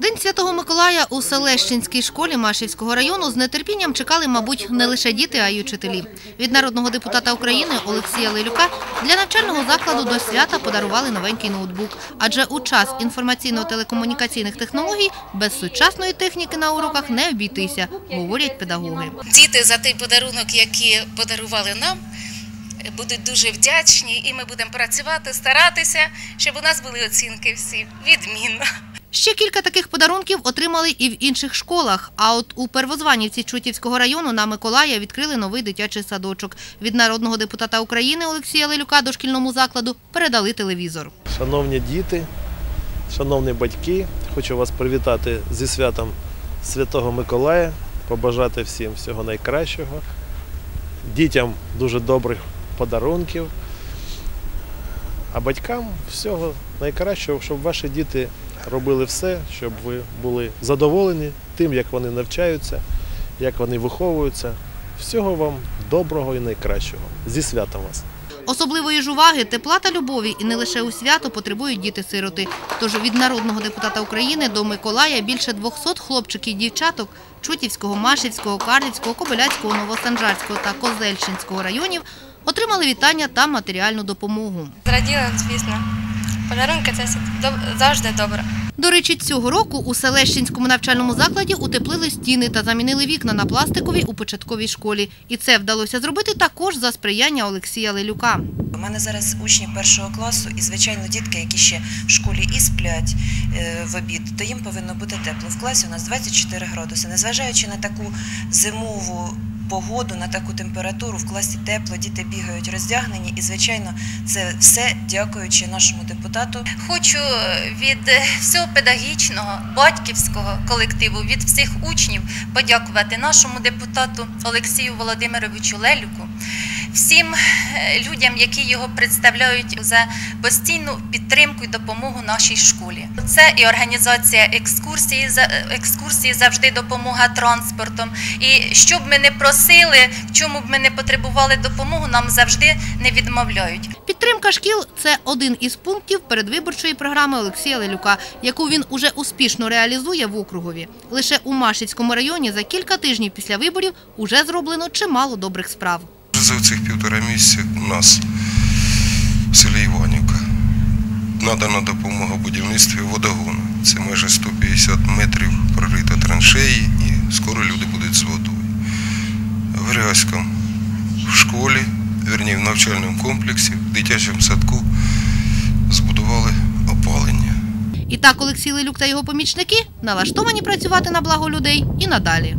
День Святого Миколая у Селещинській школі Машівського району з нетерпінням чекали, мабуть, не лише діти, а й учителі. Від народного депутата України Олексія Лелюка для навчального закладу до свята подарували новенький ноутбук. Адже у час інформаційно-телекомунікаційних технологій без сучасної техніки на уроках не обійтися, говорять педагоги. Діти за той подарунок, який подарували нам, будуть дуже вдячні, і ми будемо працювати, старатися, щоб у нас були оцінки всі відмінно. Ще кілька таких подарунків отримали і в інших школах. А от у Первозванівці Чутівського району на Миколая відкрили новий дитячий садочок. Від народного депутата України Олексія Лелюка дошкільному закладу передали телевізор. Шановні діти, шановні батьки, хочу вас привітати зі святом Святого Миколая, побажати всім всього найкращого, дітям дуже добрих подарунків, а батькам всього найкращого, щоб ваші діти робили все, щоб ви були задоволені тим, як вони навчаються, як вони виховуються. Всього вам доброго і найкращого. Зі святом вас! Особливої ж уваги, тепла та любові і не лише у свято потребують діти-сироти. Тож від народного депутата України до Миколая більше 200 хлопчиків і дівчаток Чутівського, Машівського, Карлівського, Кобиляцького, Новосанжарського та Козельщинського районів отримали вітання та матеріальну допомогу. Зраділа, звісно. Подарунки це завжди добре. До речі, цього року у Селещинському навчальному закладі утеплили стіни та замінили вікна на пластикові у початковій школі. І це вдалося зробити також за сприяння Олексія Лелюка. У мене зараз учні першого класу, і звичайно, дітки, які ще в школі і сплять е, в обід, то їм повинно бути тепло. В класі у нас 24 градуси. Незважаючи на таку зимову погоду, на таку температуру, в класі тепло, діти бігають роздягнені, і звичайно, це все дякуючи нашому депутату. Хочу від всього педагогічного, батьківського колективу, від всіх учнів подякувати нашому депутату Олексію Володимировичу Лелюку, всім е, людям, які його представляють за постійну підтримку і допомогу нашій школі. Це і організація екскурсії, за- екскурсії завжди допомога транспортом. І що б ми не просили, в чому б ми не потребували допомогу, нам завжди не відмовляють. Підтримка шкіл – це один із пунктів передвиборчої програми Олексія Лелюка, яку він уже успішно реалізує в округові. Лише у Машівському районі за кілька тижнів після виборів уже зроблено чимало добрих справ. За цих півтора місяця у нас в селі Іванівка надана допомога будівництві водогону. Це майже 150 метрів прорито траншеї і скоро люди будуть з водою. В Грязькому в школі, верні, в навчальному комплексі, в дитячому садку збудували опалення. І так Олексій Лелюк та його помічники налаштовані працювати на благо людей і надалі.